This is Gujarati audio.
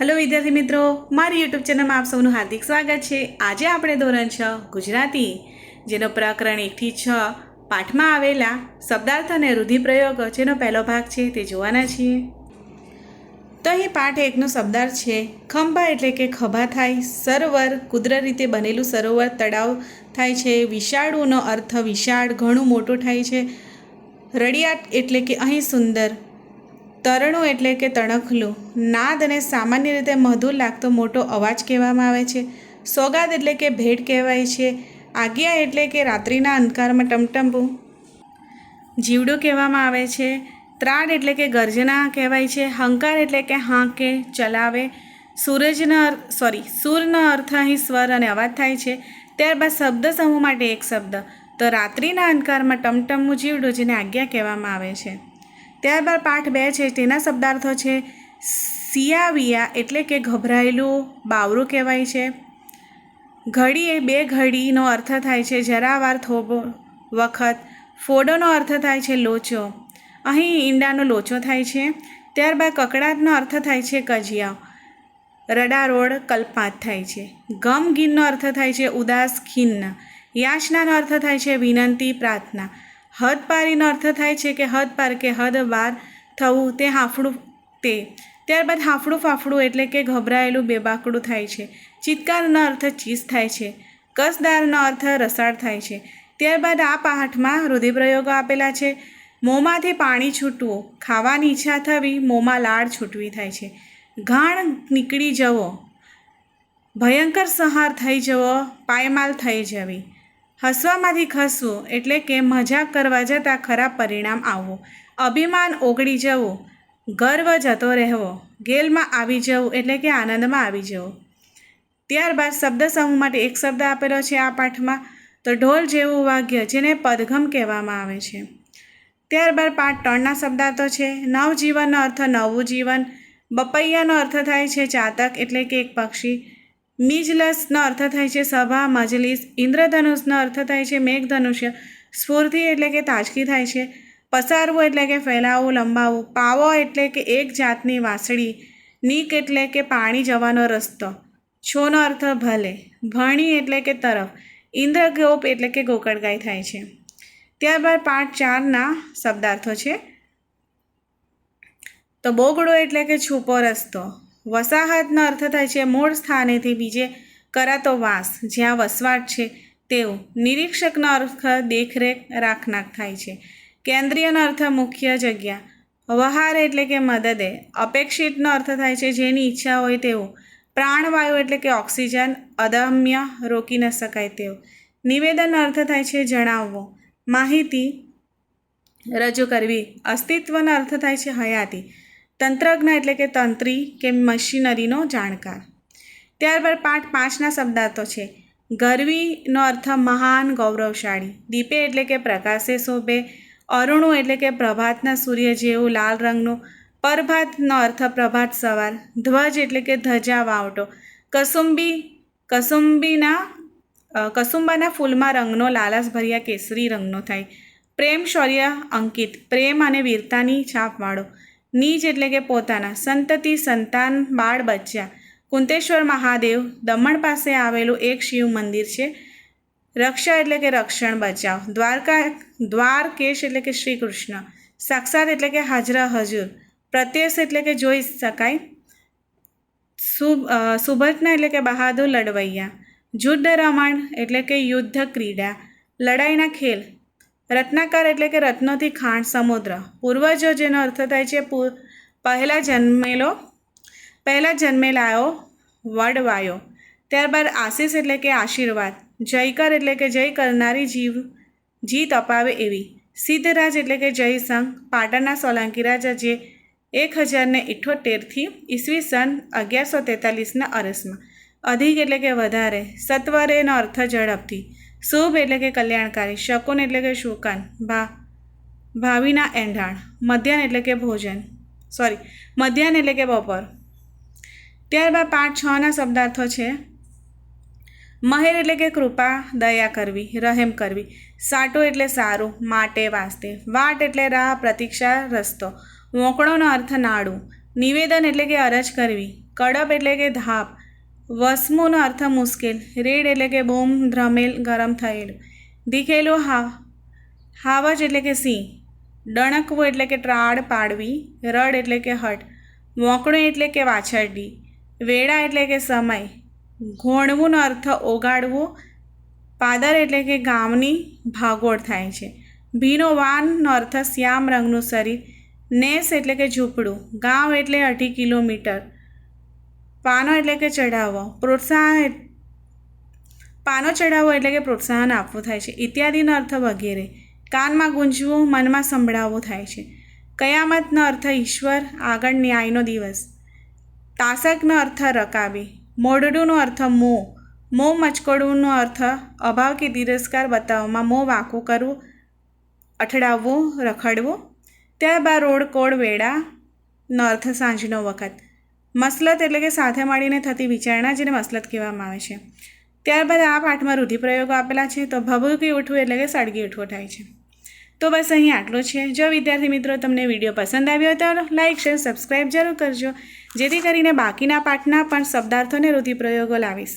હેલો વિદ્યાર્થી મિત્રો. મારી યુટ્યુબ ચેનલમાં આપ સૌનું હાર્દિક સ્વાગત છે. આજે આપણે ધોરણ છ, ગુજરાતી, જેનો પ્રકરણ એકથી છ પાઠમાં આવેલા શબ્દાર્થ અને રૂઢિપ્રયોગ જેનો પહેલો ભાગ છે તે જોવાના છીએ. તો અહીં પાઠ એકનો શબ્દાર્થ છે, ખંભા એટલે કે ખભા થાય, સરોવર કુદરત રીતે બનેલું સરોવર તળાવ થાય છે, વિશાળુનો અર્થ વિશાળ, ઘણું મોટું થાય છે રડિયાટ એટલે કે અહીં સુંદર તરણું એટલે કે તણખલું. નાદ અને સામાન્ય રીતે મધુર લાગતો મોટો અવાજ કહેવામાં આવે છે. સોગાદ એટલે કે ભેટ કહેવાય છે. આજ્ઞા એટલે કે રાત્રિના અંધકારમાં ટમટમવું. જીવડું કહેવામાં આવે છે. ત્રાડ એટલે કે ગર્જના કહેવાય છે. હંકાર એટલે કે હાંકે, ચલાવે. સૂરજના સોરી સૂરનો અર્થ અહીં સ્વર અને અવાજ થાય છે. ત્યારબાદ શબ્દ સમૂહ માટે એક શબ્દ. તો રાત્રિના અંધકારમાં ટમટમવું જીવડું જેને આજ્ઞા કહેવામાં આવે છે. ત્યારબાદ પાઠ બે છે, તેના શબ્દાર્થો છે, સિયાવિયા એટલે કે ગભરાયેલું બાવરું કહેવાય છે. ઘડી એ બે ઘડીનો અર્થ થાય છે, જરાવાર થોબો વખત. ફોડોનો અર્થ થાય છે, લોચો. અહીં ઈંડાનો લોચો થાય છે. ત્યારબાદ કકડાટનો અર્થ થાય છે, કજિયા. રડારોડ કલ્પાત થાય છે. ગમગીનનો અર્થ થાય છે, ઉદાસ ખિન્ન. યાચનાનો અર્થ થાય છે, વિનંતી પ્રાર્થના. હદપારીનો અર્થ થાય છે કે હદ પાર કે હદ બાર થવું તે હાંફળું તે. ત્યારબાદ હાંફળું ફાફડું એટલે કે ગભરાયેલું બેબાકડું થાય છે. ચિત્કારનો અર્થ ચીસ થાય છે. કસદારનો અર્થ રસાળ થાય છે. ત્યારબાદ આ પાઠમાં રૂધિપ્રયોગો આપેલા છે. મોંમાંથી પાણી છૂટવું, ખાવાની ઈચ્છા થવી, મોંમાં લાળ છૂટવી થાય છે. ઘાણ નીકળી જવો, ભયંકર સંહાર થઈ જવો, પાયમાલ થઈ જવી. હસવામાંથી ખસવું એટલે કે મજાક કરવા જતાં ખરાબ પરિણામ આવવું. અભિમાન ઓગળી જવું. ગર્વ જતો રહેવો. ગેલમાં આવી જવું એટલે કે આનંદમાં આવી જવું. ત્યારબાદ શબ્દ સમૂહ માટે એક શબ્દ આપેલો છે આ પાઠમાં. તો ઢોલ જેવું વાગ્ય જેને પદઘમ કહેવામાં આવે છે. ત્યારબાદ પાઠ ત્રણના શબ્દાર્થો છે. નવજીવનનો અર્થ નવું જીવન. બપૈયાનો અર્થ થાય છે ચાતક એટલે કે એક પક્ષી. મિજલસનો અર્થ થાય છે સભા, મજલિસ, ઇન્દ્રધનુષનો અર્થ થાય છે મેઘધનુષ્ય, સ્ફૂર્તિ એટલે કે તાજગી થાય છે, પસારવું એટલે કે ફેલાવવું લંબાવવું પાવો એટલે કે એક જાતની વાસળી, નીક એટલે કે પાણી જવાનો રસ્તો. છોનો અર્થ ભલે, ભણી એટલે કે તરફ, ઇન્દ્રગોપ એટલે કે ગોકળગાય થાય છે. ત્યારબાદ પાઠ ચારના શબ્દાર્થો છે. તો બોગડો એટલે કે છૂપો રસ્તો વસાહતનો અર્થ થાય છે મૂળ સ્થાનેથી બીજે કરાતો વાસ, જ્યાં વસવાટ છે તેઓ નિરીક્ષકનો અર્થ દેખરેખ રાખનાર થાય છે. કેન્દ્રીયનો અર્થ મુખ્ય જગ્યા. વહાર એટલે કે મદદે. અપેક્ષિતનો અર્થ થાય છે જેની ઈચ્છા હોય તેવો પ્રાણવાયુ એટલે કે ઓક્સિજન, અદમ્ય, રોકી ન શકાય તેવું નિવેદનનો અર્થ થાય છે જણાવવો. માહિતી રજૂ કરવી. અસ્તિત્વનો અર્થ થાય છે હયાતી. તંત્રજ્ઞ એટલે કે તંત્રી કે મશીનરીનો જાણકાર. ત્યારબાદ પાઠ પાંચના શબ્દાર્થો છે. ગરવીનો અર્થ મહાન ગૌરવશાળી. દીપે એટલે કે પ્રકાશે શોભે. અરુણું એટલે કે પ્રભાતના સૂર્ય જેવું લાલ રંગનું. પરભાતનો અર્થ પ્રભાત સવાર. ધ્વજ એટલે કે ધજા વાવટો. કસુંબી, કસુંબીના કસુંબાના ફૂલમાં રંગનો લાલાસભર્યા કેસરી રંગનો થાય. પ્રેમ શૌર્ય અંકિત. પ્રેમ અને વીરતાની છાપવાળો નીજ એટલે કે પોતાના, સંતતિ સંતાન બાળ બચ્યા. કુંતેશ્વર મહાદેવ દમણ પાસે આવેલું એક શિવ મંદિર છે. રક્ષા એટલે કે રક્ષણ બચાવ. દ્વારકા, દ્વારકેશ એટલે કે શ્રી કૃષ્ણ સાક્ષાત એટલે કે હાજરા હજુર. પ્રત્યક્ષ એટલે કે જોઈ શકાય. સુભટના એટલે કે બહાદુર લડવૈયા. યુદ્ધ રમણ એટલે કે યુદ્ધ ક્રીડા. લડાઈના ખેલ. રત્નાકર એટલે કે રત્નોથી ખાંડ સમુદ્ર. પૂર્વજો જેનો અર્થ થાય છે પહેલાં જન્મેલો, પહેલાં જન્મેલાયો, વડવાયો. ત્યારબાદ આશીષ એટલે કે આશીર્વાદ. જયકર એટલે કે જય કરનારી જીવ, જીત અપાવે એવી. સિદ્ધરાજ એટલે કે જયસંઘ પાટણના સોલંકી રાજા જે એક હજારને ઇઠ્ઠોતેરથી ઈસવીસન અગિયારસો તેતાલીસના અરસમાં. અધિક એટલે કે વધારે. સત્વરેનો અર્થ ઝડપથી. શુભ એટલે કે કલ્યાણકારી, શકુન એટલે કે શુકાન, ભા, ભાવિના એંધાણ મધ્યાહન એટલે કે ભોજન સોરી મધ્યાહન એટલે કે બપોર. ત્યારબાદ પાંચ છના શબ્દાર્થો છે, મહેર એટલે કે કૃપા, દયા કરવી, રહેમ કરવી, સાટો એટલે સારું, માટે વાસ્તે, વાટ એટલે રાહ, પ્રતીક્ષા, રસ્તો મોકળોનો અર્થ નાડું, નિવેદન એટલે કે અરજ કરવી, કડપ એટલે કે ધાપ વસમુનો અર્થ મુશ્કેલ. રેડ એટલે કે બોમ, ધ્રમેલ, ગરમ થયેલું. દીખેલું હા, હાવજ એટલે કે સિંહ. ડણકવું એટલે કે ટ્રાળ પાડવી. રડ એટલે કે હટ. મોકણું એટલે કે વાછરડી. વેળા એટલે કે સમય. ઘોણવુંનો અર્થ ઓગાળવું. પાદર એટલે કે ગામની ભાગોળ થાય છે. ભીનો વાનનો અર્થ શ્યામ રંગનું શરીર. નેસ એટલે કે ઝૂંપડું. ગાંવ એટલે અઢી કિલોમીટર. પાનો એટલે કે ચઢાવો, પ્રોત્સાહન પાનો ચઢાવવો એટલે કે પ્રોત્સાહન આપવું થાય છે. ઇત્યાદિનો અર્થ વગેરે. કાનમાં ગુંજવું, મનમાં સંભળાવવું થાય છે. કયામતનો અર્થ ઈશ્વર, આગળ ન્યાયનો દિવસ. તાસકનો અર્થ રકાબી. મોઢડુંનો અર્થ મોં. મોં મચકોડુંનો અર્થ અભાવ કે તિરસ્કાર બતાવવામાં મોં વાંકું કરવું અઠડાવવું રખડવું. ત્યારબાદ રોડ, કોડ વેળાનો અર્થ સાંજનો વખત. મસલત એટલે કે સાથે મળીને થતી વિચારણા જેને મસલત કહેવામાં આવે છે. ત્યારબાદ આ પાઠમાં રૂઢિપ્રયોગો આપેલા છે તો ભભૂકી ઉઠવું એટલે કે સળગી ઉઠવું થાય છે. તો બસ અહીં આટલું છે. જો વિદ્યાર્થી મિત્રો તમને વીડિયો પસંદ આવ્યો તો લાઇક શેર સબસ્ક્રાઈબ જરૂર કરજો. જેથી કરીને બાકીના પાઠના પણ શબ્દાર્થોને રૂઢિપ્રયોગો લાવીશ.